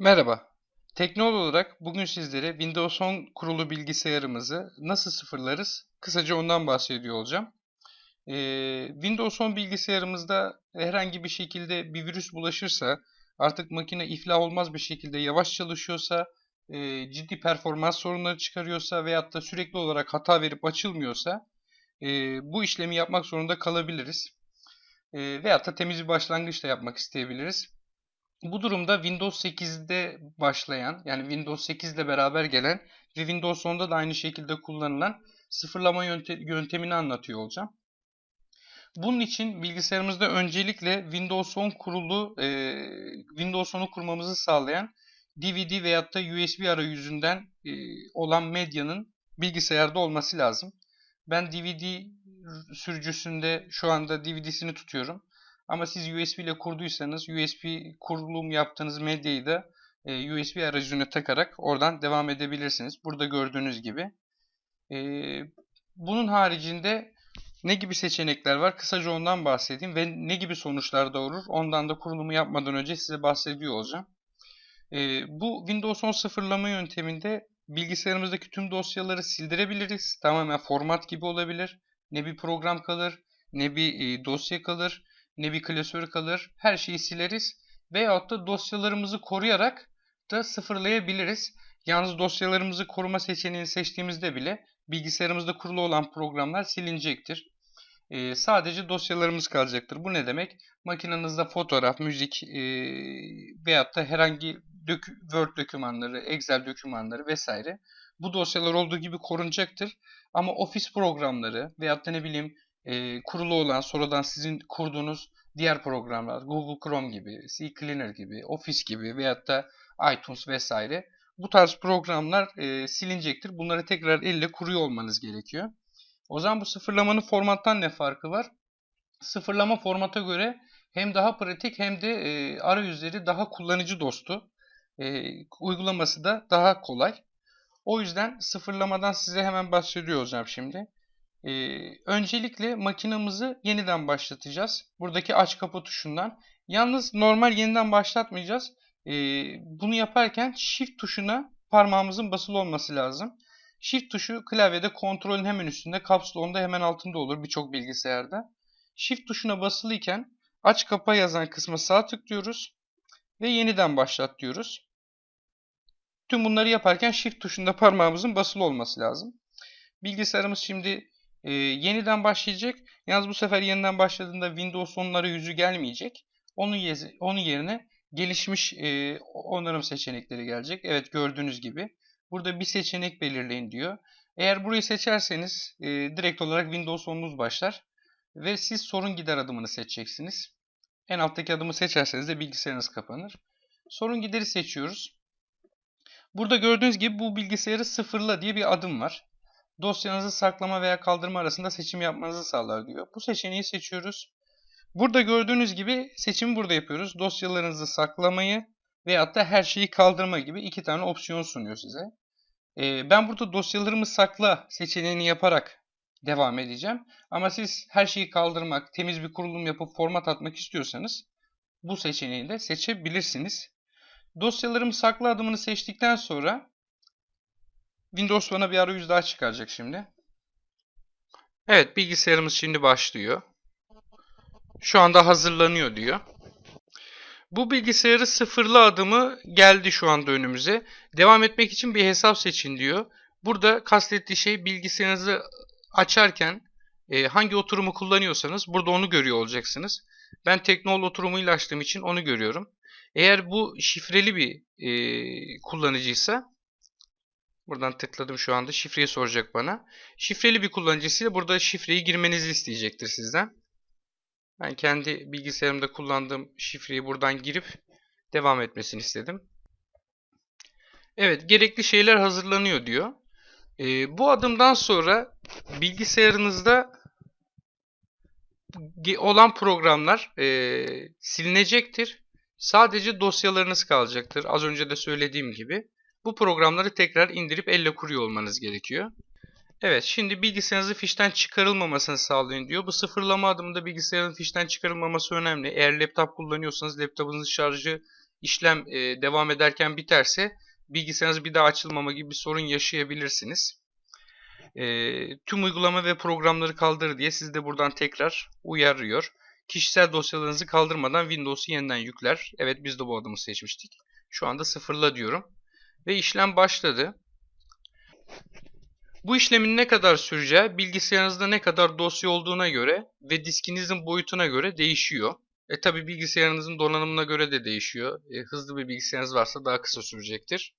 Merhaba. Teknol olarak bugün sizlere Windows 10 kurulu bilgisayarımızı nasıl sıfırlarız? Kısaca ondan bahsediyor olacağım. Ee, Windows 10 bilgisayarımızda herhangi bir şekilde bir virüs bulaşırsa, artık makine iflah olmaz bir şekilde yavaş çalışıyorsa, e, ciddi performans sorunları çıkarıyorsa veyahut da sürekli olarak hata verip açılmıyorsa e, bu işlemi yapmak zorunda kalabiliriz. E, veyahut da temiz bir başlangıç da yapmak isteyebiliriz. Bu durumda Windows 8'de başlayan yani Windows 8 ile beraber gelen ve Windows 10'da da aynı şekilde kullanılan sıfırlama yönte- yöntemini anlatıyor olacağım. Bunun için bilgisayarımızda öncelikle Windows 10 kurulu e, Windows 10'u kurmamızı sağlayan DVD veyahut da USB arayüzünden e, olan medyanın bilgisayarda olması lazım. Ben DVD sürücüsünde şu anda DVD'sini tutuyorum. Ama siz USB ile kurduysanız USB kurulum yaptığınız medyayı da e, USB aracına takarak oradan devam edebilirsiniz. Burada gördüğünüz gibi. E, bunun haricinde ne gibi seçenekler var? Kısaca ondan bahsedeyim ve ne gibi sonuçlar doğurur? Ondan da kurulumu yapmadan önce size bahsediyor olacağım. E, bu Windows 10 sıfırlama yönteminde bilgisayarımızdaki tüm dosyaları sildirebiliriz. Tamamen format gibi olabilir. Ne bir program kalır, ne bir dosya kalır, ne bir klasör kalır. Her şeyi sileriz. Veyahut da dosyalarımızı koruyarak da sıfırlayabiliriz. Yalnız dosyalarımızı koruma seçeneğini seçtiğimizde bile bilgisayarımızda kurulu olan programlar silinecektir. Ee, sadece dosyalarımız kalacaktır. Bu ne demek? Makinenizde fotoğraf, müzik e, veyahut da herhangi dök- Word dokümanları, Excel dokümanları vesaire bu dosyalar olduğu gibi korunacaktır. Ama ofis programları veyahut da ne bileyim e, kurulu olan sonradan sizin kurduğunuz diğer programlar Google Chrome gibi, CCleaner gibi, Office gibi veyahut da iTunes vesaire bu tarz programlar e, silinecektir. Bunları tekrar elle kuruyor olmanız gerekiyor. O zaman bu sıfırlamanın formattan ne farkı var? Sıfırlama formata göre hem daha pratik hem de e, arayüzleri daha kullanıcı dostu. E, uygulaması da daha kolay. O yüzden sıfırlamadan size hemen bahsediyor olacağım şimdi. Ee, öncelikle makinamızı yeniden başlatacağız. Buradaki aç kapa tuşundan. Yalnız normal yeniden başlatmayacağız. Ee, bunu yaparken Shift tuşuna parmağımızın basılı olması lazım. Shift tuşu klavyede kontrolün hemen üstünde, Caps Lock'un hemen altında olur birçok bilgisayarda. Shift tuşuna basılıyken aç kapa yazan kısma sağ tıklıyoruz ve yeniden başlat diyoruz. Tüm bunları yaparken Shift tuşunda parmağımızın basılı olması lazım. Bilgisayarımız şimdi e, yeniden başlayacak. Yalnız bu sefer yeniden başladığında Windows onlara yüzü gelmeyecek. Onun, ye- onun yerine gelişmiş e, onarım seçenekleri gelecek. Evet gördüğünüz gibi. Burada bir seçenek belirleyin diyor. Eğer burayı seçerseniz e, direkt olarak Windows 10'unuz başlar. Ve siz sorun gider adımını seçeceksiniz. En alttaki adımı seçerseniz de bilgisayarınız kapanır. Sorun gideri seçiyoruz. Burada gördüğünüz gibi bu bilgisayarı sıfırla diye bir adım var dosyanızı saklama veya kaldırma arasında seçim yapmanızı sağlar diyor. Bu seçeneği seçiyoruz. Burada gördüğünüz gibi seçimi burada yapıyoruz. Dosyalarınızı saklamayı veyahut da her şeyi kaldırma gibi iki tane opsiyon sunuyor size. Ee, ben burada dosyalarımı sakla seçeneğini yaparak devam edeceğim. Ama siz her şeyi kaldırmak, temiz bir kurulum yapıp format atmak istiyorsanız bu seçeneği de seçebilirsiniz. Dosyalarımı sakla adımını seçtikten sonra Windows bana bir arayüz daha çıkaracak şimdi. Evet bilgisayarımız şimdi başlıyor. Şu anda hazırlanıyor diyor. Bu bilgisayarı sıfırlı adımı geldi şu anda önümüze. Devam etmek için bir hesap seçin diyor. Burada kastettiği şey bilgisayarınızı açarken e, hangi oturumu kullanıyorsanız burada onu görüyor olacaksınız. Ben Teknol oturumuyla açtığım için onu görüyorum. Eğer bu şifreli bir e, kullanıcıysa Buradan tıkladım şu anda. Şifreyi soracak bana. Şifreli bir kullanıcısıyla burada şifreyi girmenizi isteyecektir sizden. Ben kendi bilgisayarımda kullandığım şifreyi buradan girip devam etmesini istedim. Evet, gerekli şeyler hazırlanıyor diyor. Ee, bu adımdan sonra bilgisayarınızda olan programlar e, silinecektir. Sadece dosyalarınız kalacaktır. Az önce de söylediğim gibi. Bu programları tekrar indirip elle kuruyor olmanız gerekiyor. Evet şimdi bilgisayarınızı fişten çıkarılmamasını sağlayın diyor. Bu sıfırlama adımında bilgisayarın fişten çıkarılmaması önemli. Eğer laptop kullanıyorsanız laptopunuzun şarjı işlem e, devam ederken biterse bilgisayarınız bir daha açılmama gibi bir sorun yaşayabilirsiniz. E, tüm uygulama ve programları kaldır diye sizi de buradan tekrar uyarıyor. Kişisel dosyalarınızı kaldırmadan Windows'u yeniden yükler. Evet biz de bu adımı seçmiştik. Şu anda sıfırla diyorum. Ve işlem başladı. Bu işlemin ne kadar süreceği bilgisayarınızda ne kadar dosya olduğuna göre ve diskinizin boyutuna göre değişiyor. E tabi bilgisayarınızın donanımına göre de değişiyor. E, hızlı bir bilgisayarınız varsa daha kısa sürecektir.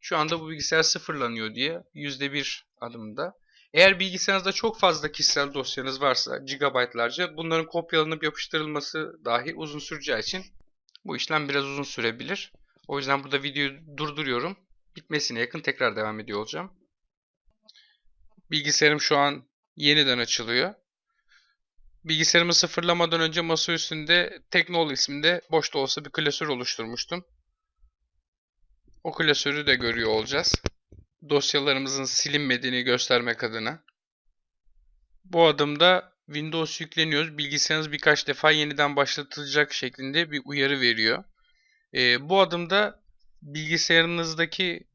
Şu anda bu bilgisayar sıfırlanıyor diye %1 adımda. Eğer bilgisayarınızda çok fazla kişisel dosyanız varsa gigabaytlarca bunların kopyalanıp yapıştırılması dahi uzun süreceği için bu işlem biraz uzun sürebilir. O yüzden burada videoyu durduruyorum. Bitmesine yakın tekrar devam ediyor olacağım. Bilgisayarım şu an yeniden açılıyor. Bilgisayarımı sıfırlamadan önce masa üstünde Teknol isminde boş da olsa bir klasör oluşturmuştum. O klasörü de görüyor olacağız. Dosyalarımızın silinmediğini göstermek adına. Bu adımda Windows yükleniyoruz. Bilgisayarınız birkaç defa yeniden başlatılacak şeklinde bir uyarı veriyor. E, bu adımda bilgisayarınızdaki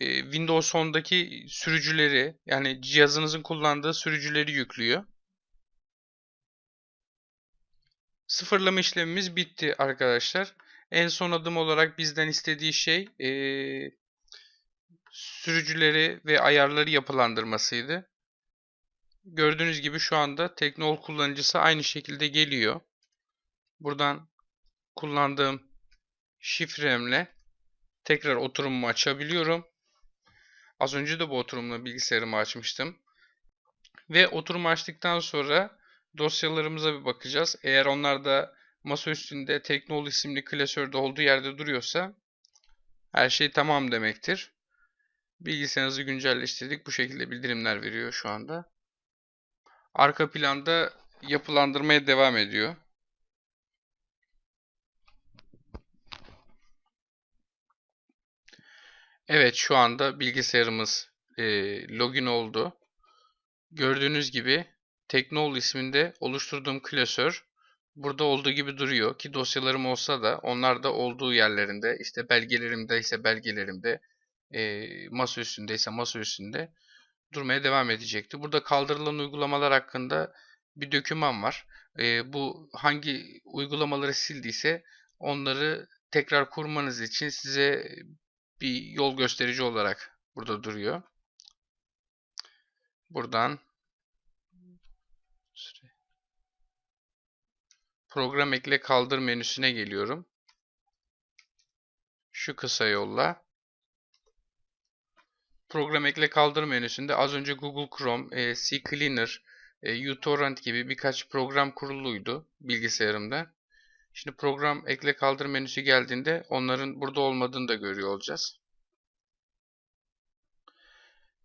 e, Windows 10'daki sürücüleri yani cihazınızın kullandığı sürücüleri yüklüyor. Sıfırlama işlemimiz bitti arkadaşlar. En son adım olarak bizden istediği şey e, sürücüleri ve ayarları yapılandırmasıydı. Gördüğünüz gibi şu anda Teknol kullanıcısı aynı şekilde geliyor. Buradan kullandığım şifremle tekrar oturumumu açabiliyorum. Az önce de bu oturumla bilgisayarımı açmıştım. Ve oturumu açtıktan sonra dosyalarımıza bir bakacağız. Eğer onlar da masa üstünde Teknol isimli klasörde olduğu yerde duruyorsa her şey tamam demektir. Bilgisayarınızı güncelleştirdik. Bu şekilde bildirimler veriyor şu anda. Arka planda yapılandırmaya devam ediyor. Evet şu anda bilgisayarımız e, login oldu. Gördüğünüz gibi Teknol isminde oluşturduğum klasör burada olduğu gibi duruyor ki dosyalarım olsa da onlar da olduğu yerlerinde işte belgelerimde ise belgelerimde e, masa üstünde ise masa üstünde durmaya devam edecekti. Burada kaldırılan uygulamalar hakkında bir döküman var. E, bu hangi uygulamaları sildiyse onları tekrar kurmanız için size bir yol gösterici olarak burada duruyor. Buradan program ekle kaldır menüsüne geliyorum. Şu kısa yolla. Program ekle kaldır menüsünde az önce Google Chrome, e, CCleaner, e, uTorrent gibi birkaç program kuruluydu bilgisayarımda. Şimdi program ekle kaldır menüsü geldiğinde onların burada olmadığını da görüyor olacağız.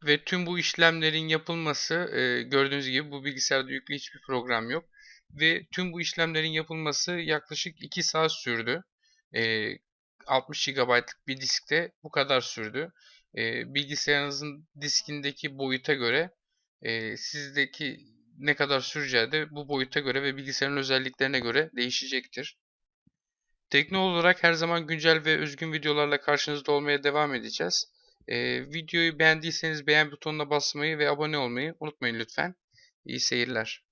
Ve tüm bu işlemlerin yapılması e, gördüğünüz gibi bu bilgisayarda yüklü hiçbir program yok. Ve tüm bu işlemlerin yapılması yaklaşık 2 saat sürdü. E, 60 GB'lık bir diskte bu kadar sürdü. E, bilgisayarınızın diskindeki boyuta göre e, sizdeki ne kadar süreceği de bu boyuta göre ve bilgisayarın özelliklerine göre değişecektir. Tekno olarak her zaman güncel ve özgün videolarla karşınızda olmaya devam edeceğiz. Ee, videoyu beğendiyseniz beğen butonuna basmayı ve abone olmayı unutmayın lütfen. İyi seyirler.